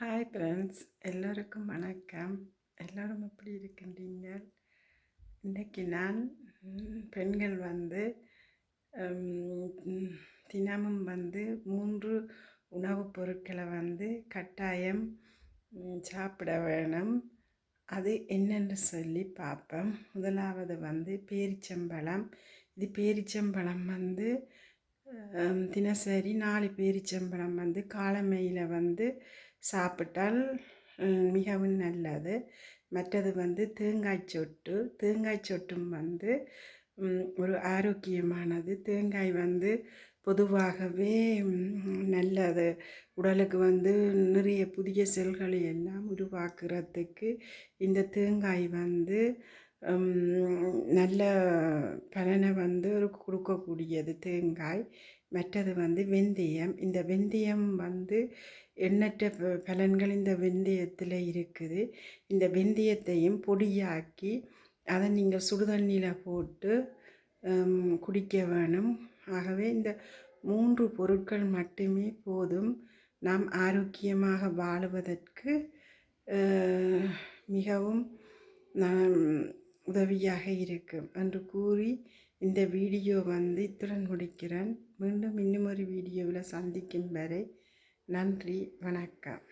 Hi friends எல்லோருக்கும் வணக்கம். எல்லோரும் எப்படி இருக்கின்றீங்க இன்றைக்கி நான் பெண்கள் வந்து தினமும் வந்து மூன்று உணவுப் பொருட்களை வந்து கட்டாயம் சாப்பிட வேணும். அது என்னென்னு சொல்லி பார்ப்போம். முதலாவது வந்து பேரிச்சம்பழம். இது பேரிச்சம்பழம் வந்து தினசரி நாலு பேரிச்சம்பழம் வந்து காலமையில் வந்து சாப்பிட்டால் மிகவும் நல்லது. மற்றது வந்து தேங்காய் சொட்டு. தேங்காய் சொட்டும் வந்து ஒரு ஆரோக்கியமானது. தேங்காய் வந்து பொதுவாகவே நல்லது. உடலுக்கு வந்து நிறைய புதிய செல்களை எல்லாம் உருவாக்குறதுக்கு இந்த தேங்காய் வந்து நல்ல பலனை வந்து கொடுக்கக்கூடியது தேங்காய். மற்றது வந்து வெந்தயம். இந்த வெந்தயம் வந்து எண்ணற்ற பலன்கள் இந்த வெந்தயத்தில் இருக்குது. இந்த வெந்தயத்தையும் பொடியாக்கி அதை நீங்கள் சுடுதண்ணியில் போட்டு குடிக்க வேணும். ஆகவே இந்த மூன்று பொருட்கள் மட்டுமே போதும். நாம் ஆரோக்கியமாக வாழுவதற்கு மிகவும் நான் உதவியாக இருக்கும். என்று கூறி இந்த வீடியோ வந்து இத்துடன் முடிக்கிறேன். மீண்டும் இன்னும் ஒரு வீடியோவில் சந்திக்கும் வரை நன்றி வணக்கம்.